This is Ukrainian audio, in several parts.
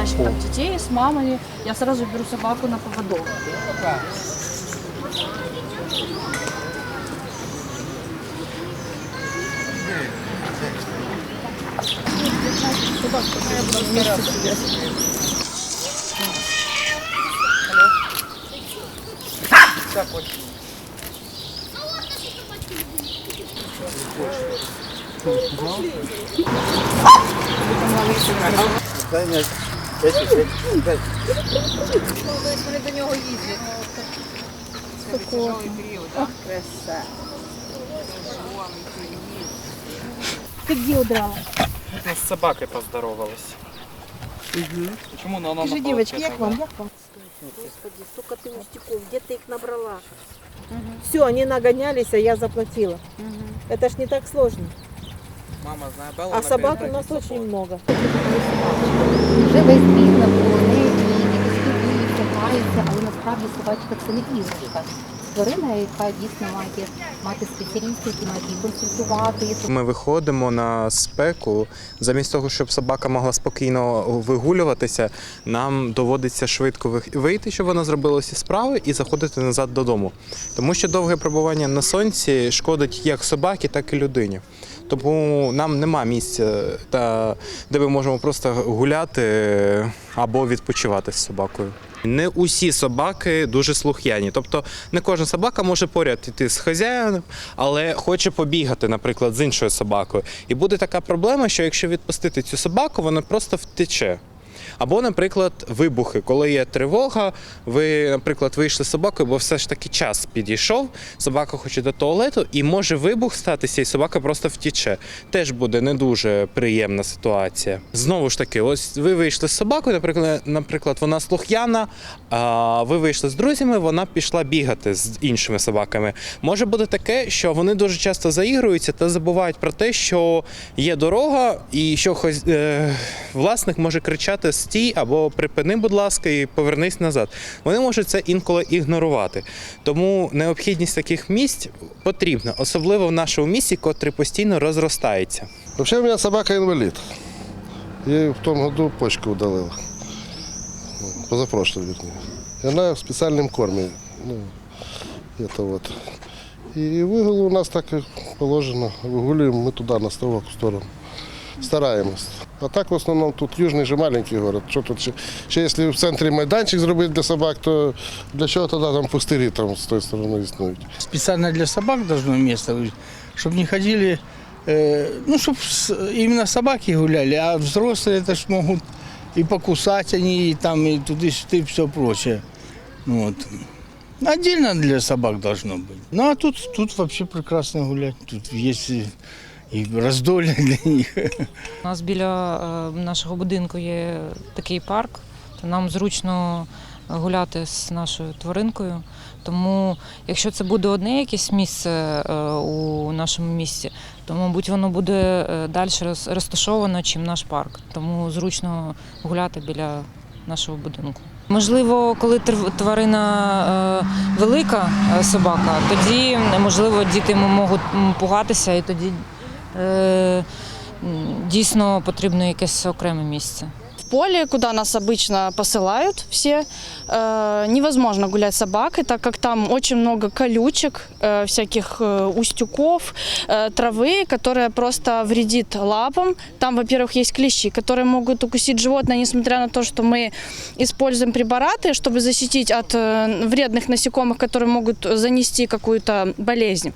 ящиках детей с мамами, я сразу беру собаку на поводок. Десь вони до нього їздять. Це тяжовий період, так? Краса. Ты где удрала? Это с собакой поздоровалась. Угу. Почему она на Скажи, девочки, Як вам, Як вам. Господи, столько ты устяков, где ты их набрала? Угу. Все, они нагонялись, а я заплатила. Угу. Это ж не так сложно. Мама знає Белла. А собак у нас очень много. Вже весь біг неї, якісь хвилюються, граються, але насправді собачка це не іграшка. Тварина, яка дійсно має мати спеціалістів, які мають консультувати. Ми виходимо на спеку. Замість того, щоб собака могла спокійно вигулюватися, нам доводиться швидко вийти, щоб вона зробила всі справи, і заходити назад додому. Тому що довге перебування на сонці шкодить як собаці, так і людині. Тому нам нема місця, де ми можемо просто гуляти або відпочивати з собакою. Не усі собаки дуже слух'яні. Тобто не кожна собака може поряд іти з хазяїном, але хоче побігати, наприклад, з іншою собакою. І буде така проблема, що якщо відпустити цю собаку, вона просто втече. Або, наприклад, вибухи, коли є тривога, ви, наприклад, вийшли з собакою, бо все ж таки час підійшов, собака хоче до туалету, і може вибух статися, і собака просто втіче. Теж буде не дуже приємна ситуація. Знову ж таки, ось ви вийшли з собакою, наприклад, наприклад, вона слух'яна, а ви вийшли з друзями, вона пішла бігати з іншими собаками. Може бути таке, що вони дуже часто заігруються та забувають про те, що є дорога, і що хоз... е... власник може кричати стій або припини, будь ласка, і повернись назад. Вони можуть це інколи ігнорувати. Тому необхідність таких місць потрібна, особливо в нашому місті, котрий постійно розростається. Вообще у меня собака инвалид. Ей в том году почку удалила. Ну, Позапрошлый, вернее. И она в специальном корме. Ну, это вот. И выгул у нас так и положено. Выгуливаем мы туда, на ставок, в сторону. Стараємось. А так в основному тут южний же маленький город. Що тут ще, ще якщо в центрі майданчик зробити для собак, то для чого тоді там пустирі там з тої сторони існують? специально для собак должно место, чтобы не ходили, э, ну, чтобы именно собаки гуляли, а взрослые это ж могут и покусать они, и там, и туды-сюда, и все прочее. Ну Вот. Отдельно для собак должно быть. Ну, а тут, тут вообще прекрасно гулять. Тут есть и раздолье для них. У нас біля е, нашого будинку є такий парк, то нам зручно гуляти з нашою тваринкою. Тому, якщо це буде одне якесь місце е, у нашому місті, то, мабуть, воно буде е, далі роз- розташовано, чим наш парк. Тому зручно гуляти біля нашого будинку. Можливо, коли тварина велика собака, тоді можливо діти можуть пугатися, і тоді дійсно потрібно якесь окреме місце. В поле, куда нас обычно посылают все, э, невозможно гулять с собакой, так как там очень много колючек, э, всяких э, устюков, э, травы, которая просто вредит лапам. Там, во-первых, есть клещи, которые могут укусить животное, несмотря на то, что мы используем препараты, чтобы защитить от э, вредных насекомых, которые могут занести какую-то болезнь.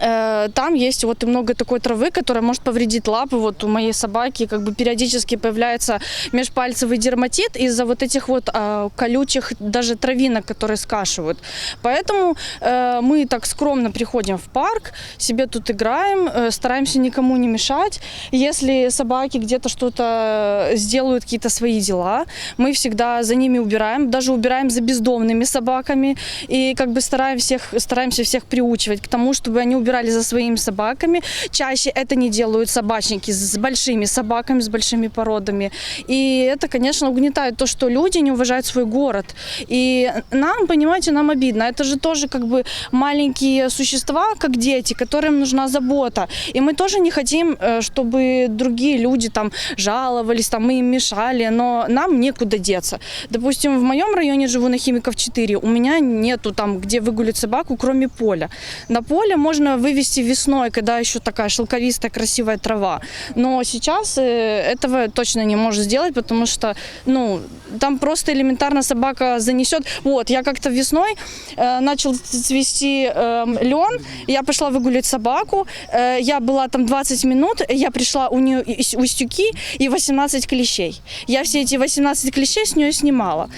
Э, Там есть вот и много такой травы, которая может повредить лапы. Вот у моей собаки как бы периодически появляется межпальцевый дерматит из-за вот этих вот а, колючих даже травинок, которые скашивают. Поэтому э, мы так скромно приходим в парк, себе тут играем, э, стараемся никому не мешать. Если собаки где-то что-то сделают, какие-то свои дела, мы всегда за ними убираем, даже убираем за бездомными собаками и как бы стараем всех, стараемся всех приучивать к тому, чтобы они убирали убирали за своими собаками. Чаще это не делают собачники с большими собаками, с большими породами. И это, конечно, угнетает то, что люди не уважают свой город. И нам, понимаете, нам обидно. Это же тоже как бы маленькие существа, как дети, которым нужна забота. И мы тоже не хотим, э, чтобы другие люди там жаловались, там мы им мешали, но нам некуда деться. Допустим, в моем районе живу на Химиков 4, у меня нету там, где выгулить собаку, кроме поля. На поле можно вывести весной, когда еще такая шелковистая, красивая трава. Но сейчас э, этого точно не может сделать, потому что, ну, там просто элементарно собака занесет. Вот, я как-то весной э, начал цвести э, лен, я пошла выгулять собаку, э, я была там 20 минут, я пришла у нее и- устюки и 18 клещей. Я все эти 18 клещей с нее снимала.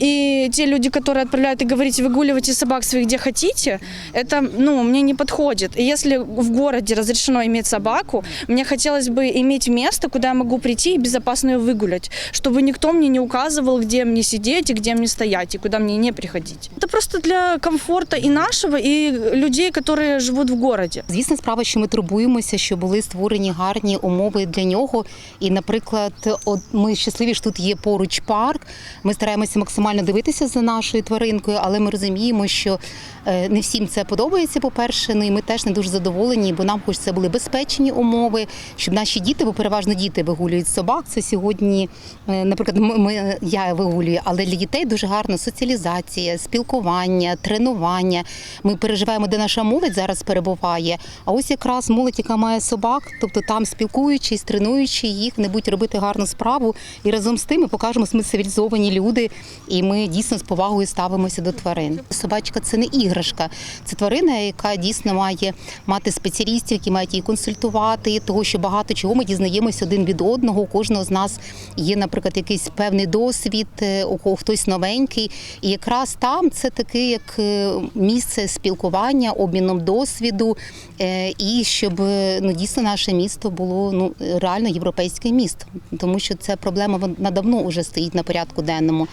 И те люди, которые отправляют и говорите, выгуливайте собак своих где хотите, это, ну, мне не подходит. И если в городе разрешено иметь собаку, мне хотелось бы иметь место, куда я могу прийти и безопасно ее выгулять, чтобы никто мне не указывал, где мне сидеть и где мне стоять, и куда мне не приходить. Это просто для комфорта и нашего, и людей, которые живут в городе. Звісно, справа, що ми турбуємося, що були створені гарні умови для нього. І, наприклад, от ми щасливі, що тут є поруч парк. Ми стараємося максимально дивитися за нашою тваринкою, але ми розуміємо, що е, не всім це подобається. По-перше, ну і ми теж не дуже задоволені, бо нам хочеться були безпечні умови, щоб наші діти, бо переважно діти вигулюють собак. Це сьогодні, е, наприклад, ми я вигулюю, але для дітей дуже гарна соціалізація, спілкування, тренування. Ми переживаємо, де наша молодь зараз перебуває. А ось якраз молодь, яка має собак, тобто там спілкуючись, тренуючи їх, не будуть робити гарну справу. І разом з тим ми покажемо, що ми цивілізовані люди, і ми дійсно з повагою ставимося до тварин. Собачка це не іграшка, це тварина, яка дійсно має мати спеціалістів, які мають її консультувати, того що багато чого ми дізнаємося один від одного. У кожного з нас є, наприклад, якийсь певний досвід, е, у кого хтось новенький. І якраз там це таке як е, місце спілкування, обміном досвіду, е, і щоб ну дійсно наше місто було ну реально європейське місто, тому що ця проблема вона давно вже стоїть на порядку денному.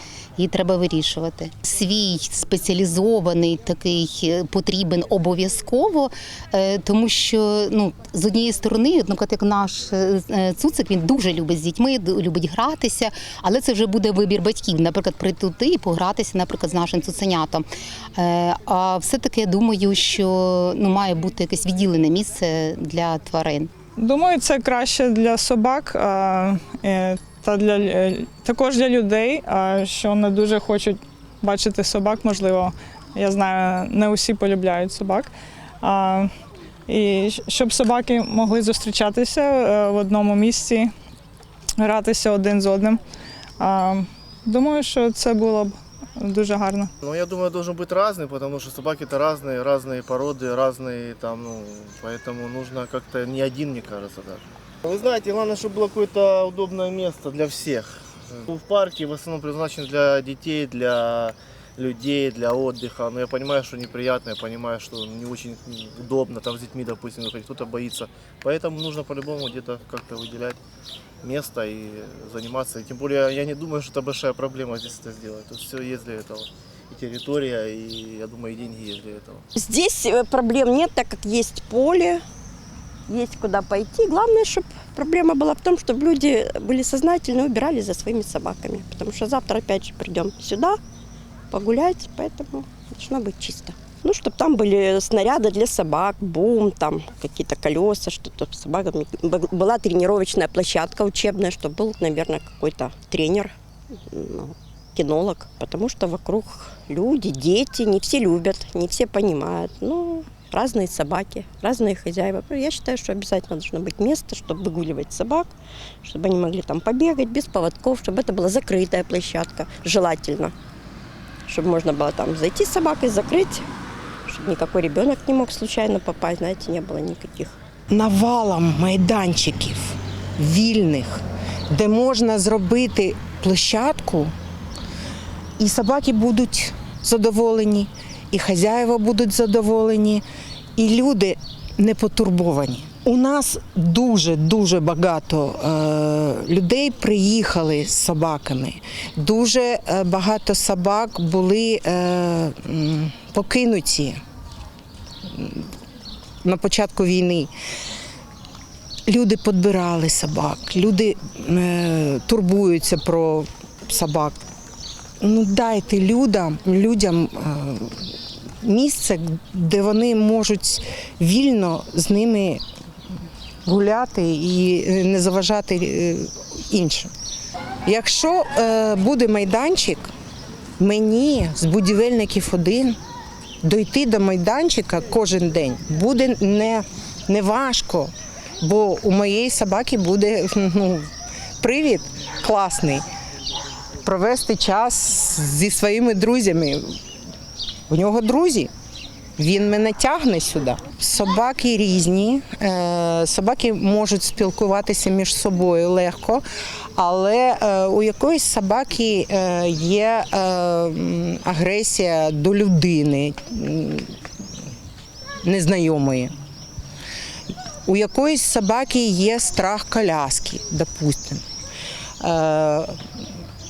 Треба вирішувати. Свій спеціалізований такий е, потрібен обов'язково, е, тому що ну з однієї сторони, наприклад, як наш е, цуцик, він дуже любить з дітьми, любить гратися, але це вже буде вибір батьків. Наприклад, прийти туди і погратися, наприклад, з нашим цуценятом. А все-таки я думаю, що ну має бути якесь відділене місце для тварин. Думаю, це краще для собак та для е, також для людей, а, що не дуже хочуть бачити собак. Можливо, я знаю, не усі полюбляють собак. А, і щ- щоб собаки могли зустрічатися е, в одному місці, гратися один з одним. А, Думаю, що це було б дуже гарно. Ну, я думаю, должен быть разный, потому что собаки-то разные, разные породы, разные там, ну, поэтому нужно как-то не один, мне кажется, даже. Вы знаете, главное, чтобы было какое-то удобное место для всех. В парке в основном предназначен для детей, для людей, для отдыха. Но я понимаю, что неприятно, я понимаю, что не очень удобно там с детьми, допустим, выходить, кто-то боится. Поэтому нужно по-любому где-то как-то выделять место и заниматься. И тем более я не думаю, что это большая проблема здесь это сделать. Тут все есть для этого. И территория, и я думаю, и деньги есть для этого. Здесь э, проблем нет, так как есть поле, есть куда пойти. Главное, чтобы проблема была в том, чтобы люди были сознательны и убирали за своими собаками. Потому что завтра опять же придем сюда погулять, поэтому должно быть чисто. Ну, чтобы там были снаряды для собак, бум, там какие-то колеса, что-то с собаками. Б- Была тренировочная площадка учебная, чтобы был, наверное, какой-то тренер, ну, кинолог. Потому что вокруг люди, дети, не все любят, не все понимают. Ну, разные собаки, разные хозяева. Я считаю, что обязательно должно быть место, чтобы выгуливать собак, чтобы они могли там побегать без поводков, чтобы это была закрытая площадка, желательно. Чтобы можно было там зайти с собакой, закрыть, чтобы никакой ребенок не мог случайно попасть, знаете, не было никаких навалом майданчиків вільних, де можна зробити площадку, і собаки будуть задоволені, і хазяїва будуть задоволені, і люди не потурбовані. У нас дуже дуже багато е, людей приїхали з собаками. Дуже е, багато собак були е, покинуті на початку війни. Люди підбирали собак, люди турбуються про собак. Ну дайте людям, людям місце, де вони можуть вільно з ними гуляти і е, не заважати е, іншим. Якщо е, буде майданчик, мені з будівельників один дойти до майданчика кожен день буде не, не важко, бо у моєї собаки буде ну, привід класний провести час зі своїми друзями. У нього друзі. Він мене тягне сюди. Собаки різні, е, собаки можуть спілкуватися між собою легко, але е, у якоїсь собаки е, є агресія до людини незнайомої. У якоїсь собаки є страх коляски, допустимо.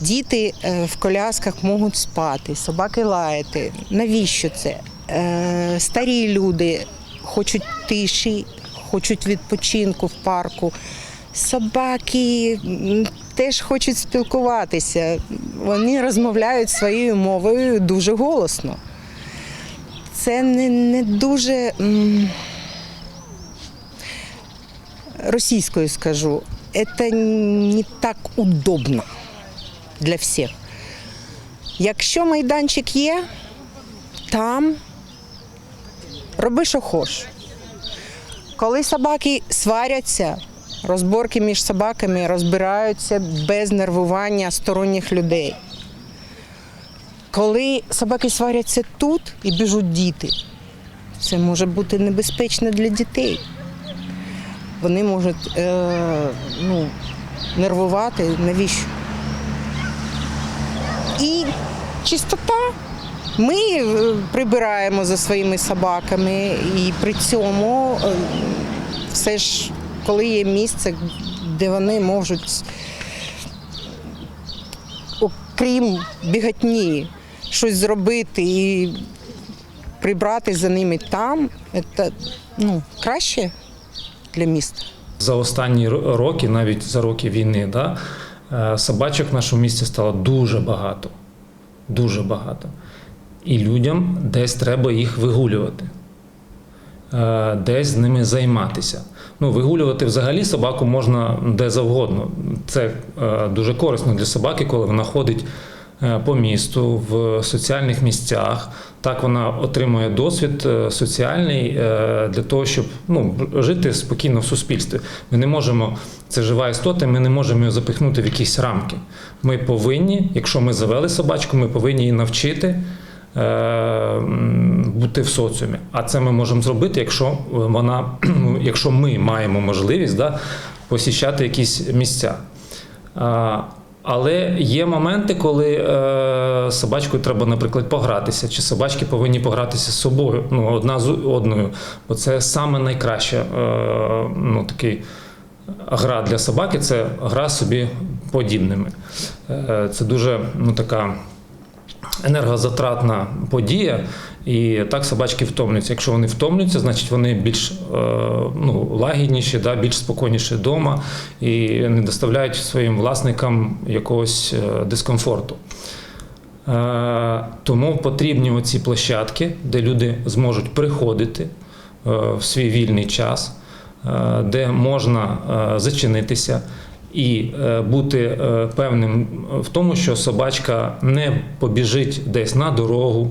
Діти е, в колясках можуть спати, собаки лаяти. Навіщо це? Е, Старі люди хочуть тиші, хочуть відпочинку в парку. Собаки теж хочуть спілкуватися. Вони розмовляють своєю мовою дуже голосно. Це не, не дуже російською скажу. Це не так удобно для всіх. Якщо майданчик є, там роби, що хочеш. Коли собаки сваряться, розборки між собаками розбираються без нервування сторонніх людей. Коли собаки сваряться тут і біжуть діти, це може бути небезпечно для дітей. Вони можуть е, ну, нервувати. Навіщо? І чистота. Ми е, прибираємо за своїми собаками, і при цьому е, все ж, коли є місце, де вони можуть, окрім бігатні, щось зробити і прибрати за ними там, це ну, краще для міста. За останні роки, навіть за роки війни, да, собачок в нашому місті стало дуже багато. Дуже багато. І людям десь треба їх вигулювати, е, десь з ними займатися. Ну, вигулювати взагалі собаку можна де завгодно. Це е, дуже корисно для собаки, коли вона ходить е, по місту, в соціальних місцях. Так вона отримує досвід е, соціальний е, для того, щоб ну, жити спокійно в суспільстві. Ми не можемо, це жива істота, ми не можемо її запихнути в якісь рамки. Ми повинні, якщо ми завели собачку, ми повинні її навчити. е, Бути в соціумі, а це ми можемо зробити, якщо вона, якщо ми маємо можливість да, посіщати якісь місця. Але є моменти, коли е, собачкою треба, наприклад, погратися, чи собачки повинні погратися з собою, ну, одна з одною. Бо це саме найкраща е, ну, такий гра для собаки це гра собі подібними. Е, це дуже ну, така енергозатратна подія, і так собачки втомлюються. Якщо вони втомлюються, значить вони більш е, ну, лагідніші, да, більш спокійніші вдома і не доставляють своїм власникам якогось е, дискомфорту. Е, Тому потрібні оці площадки, де люди зможуть приходити в свій вільний час, де можна зачинитися і бути певним в тому, що собачка не побіжить десь на дорогу.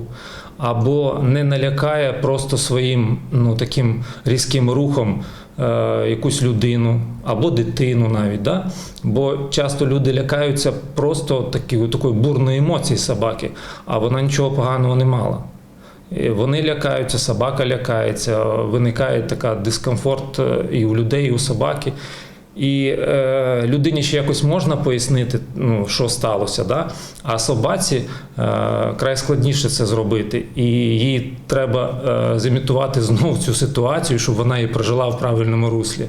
Або не налякає просто своїм ну, таким різким рухом е, якусь людину або дитину навіть. Да? Бо часто люди лякаються просто такі, такої бурної емоції собаки, а вона нічого поганого не мала. Вони лякаються, собака лякається, виникає така дискомфорт е, і у людей, і у собаки. І е, людині ще якось можна пояснити, ну, що сталося, да? а собаці е, край складніше це зробити. І їй треба е, зімітувати знову цю ситуацію, щоб вона її прожила в правильному руслі.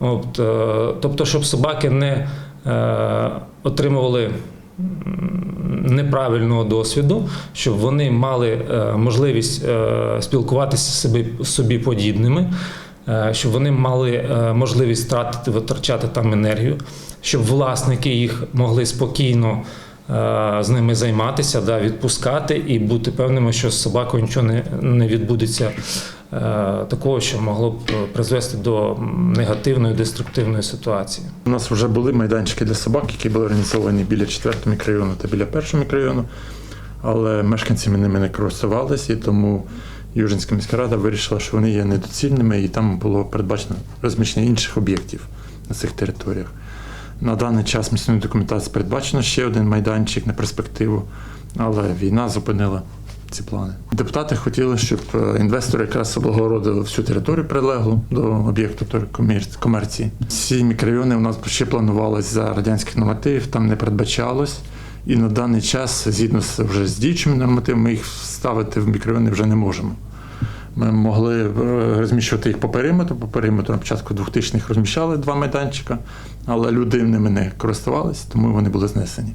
От, е, тобто, щоб собаки не е, отримували неправильного досвіду, щоб вони мали е, можливість е, спілкуватися з собі, подібними, щоб вони мали е, можливість тратити, витрачати там енергію, щоб власники їх могли спокійно е, з ними займатися, да, відпускати і бути певними, що з собакою нічого не, не відбудеться е, такого, що могло б призвести до негативної, деструктивної ситуації. У нас вже були майданчики для собак, які були організовані біля 4 мікрорайону та біля 1 мікрорайону, але мешканцями ними не користувалися, і тому Южинська міська рада вирішила, що вони є недоцільними, і там було передбачено розміщення інших об'єктів на цих територіях. На даний час місцевої документації передбачено ще один майданчик на перспективу, але війна зупинила ці плани. Депутати хотіли, щоб е, інвестори якраз облагородили всю територію прилеглу до об'єкту комерції. Ці мікрорайони у нас ще планувалися за радянських нормативів, там не передбачалось. І на даний час, згідно вже з діючими нормативами, ми їх ставити в мікрорайони вже не можемо. Ми могли е, розміщувати їх по периметру. По периметру на початку 2000-х розміщали два майданчика, але люди ними не користувалися, тому вони були знесені.